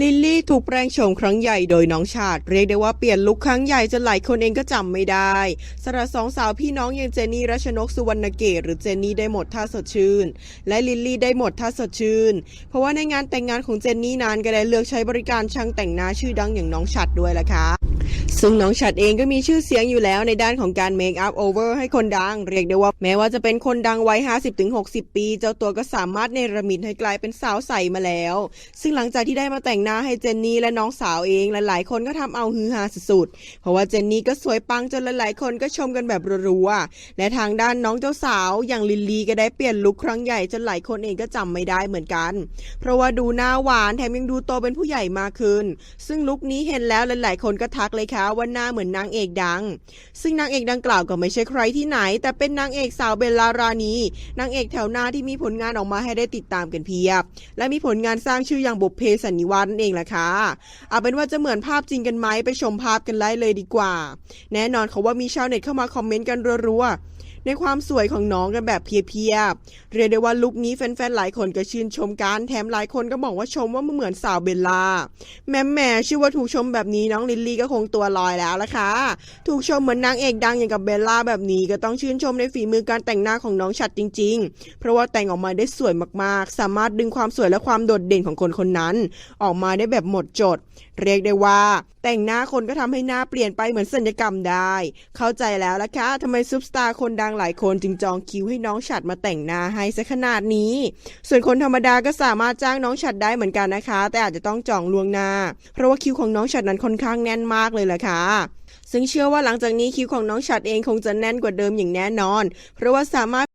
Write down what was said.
ลิลลี่ถูกแปลงโฉมครั้งใหญ่โดยน้องชาติ เรียกได้ว่าเปลี่ยนลุคครั้งใหญ่จนหลายคนเองก็จำไม่ได้สำหรับสองสาวพี่น้องอย่างเจนนี่รัชนกสุวรรณเกตหรือเจนนี่ได้หมดท่าสดชื่น และลิลลี่ได้หมดท่าสดชื่น เพราะว่าในงานแต่งงานของเจนนี่นั้นก็ได้เลือกใช้บริการช่างแต่งหน้าชื่อดังอย่างน้องชัดด้วยล่ะค่ะ ซึ่งน้องฉัดเองก็มีชื่อเสียงอยู่แล้วในด้านของการเมคอัพโอเวอร์ให้คนดัง เรียกได้ว่าแม้ว่าจะเป็นคนดังวัย 50-60 ปี เจ้าตัวก็สามารถเนรมิตให้กลายเป็นสาวใสมาแล้ว ซึ่งหลังจากที่ได้มาแต่งหน้าให้เจนนี่และน้องสาวเองหลายๆคนก็ทำเอาฮือฮาสุดๆ เพราะว่าเจนนี่ก็สวยปังจนหลายๆคนก็ชมกันแบบรัวๆและทางด้านน้องเจ้าสาวอย่างลิลลี่ก็ได้เปลี่ยนลุคครั้งใหญ่จนหลายคนเองก็จำไม่ได้เหมือนกัน เพราะว่าดูหน้าหวานแถมยังดูโตเป็นผู้ใหญ่มากขึ้น ซึ่งลุคนี้เห็นแล้วหลายๆ คนก็ทักเลยค่ะว่าหน้าเหมือนนางเอกดัง ซึ่งนางเอกดังกล่าวก็ไม่ใช่ใครที่ไหน แต่เป็นนางเอกสาวเบลลารานีนางเอกแถวหน้าที่มีผลงานออกมาให้ได้ติดตามกันเพียบ และมีผลงานสร้างชื่ออย่างบุพเพสันนิวาสนั่นเองแหละค่ะเอาเป็นว่าจะเหมือนภาพจริงกันไหมไปชมภาพกันไล่เลยดีกว่า แน่นอนเขาว่ามีชาวเน็ตเข้ามาคอมเมนต์กันรัวๆ ในความสวยของน้องกันแบบเพียบๆเรียกได้ว่าลุคนี้แฟนๆหลายคนก็ชื่นชมกันแถมหลายคนก็บอกว่าชมว่ามันเหมือนสาวเบลล่าแม่แม่ชื่อว่าถูกชมแบบนี้น้องลิลลี่ก็คงตัวลอยแล้วละค่ะถูกชมเหมือนนางเอกดังอย่างกับเบลล่าแบบนี้ก็ต้องชื่นชมในฝีมือการแต่งหน้าของน้องชัดจริง ๆ เพราะว่าแต่งออกมาได้สวยมากๆ สามารถดึงความสวยและความโดดเด่นของคนคนนั้น ออกมาได้แบบหมดจด เรียกได้ว่าแต่งหน้าคนก็ทำให้หน้าเปลี่ยนไปเหมือนสัญญกรรมได้ เข้าใจแล้วละค่ะทำไมซุปสตาร์คนดังหลายคนจึงจองคิวให้น้องฉัดมาแต่งหน้าให้ซะขนาดนี้ ส่วนคนธรรมดาก็สามารถจ้างน้องฉัดได้เหมือนกันนะคะ แต่อาจจะต้องจองล่วงหน้า เพราะว่าคิวของน้องฉัดนั้นค่อนข้างแน่นมากเลยล่ะค่ะซึ่งเชื่อว่าหลังจากนี้คิวของน้องฉัดเองคงจะแน่นกว่าเดิมอย่างแน่นอน เพราะว่าสามารถ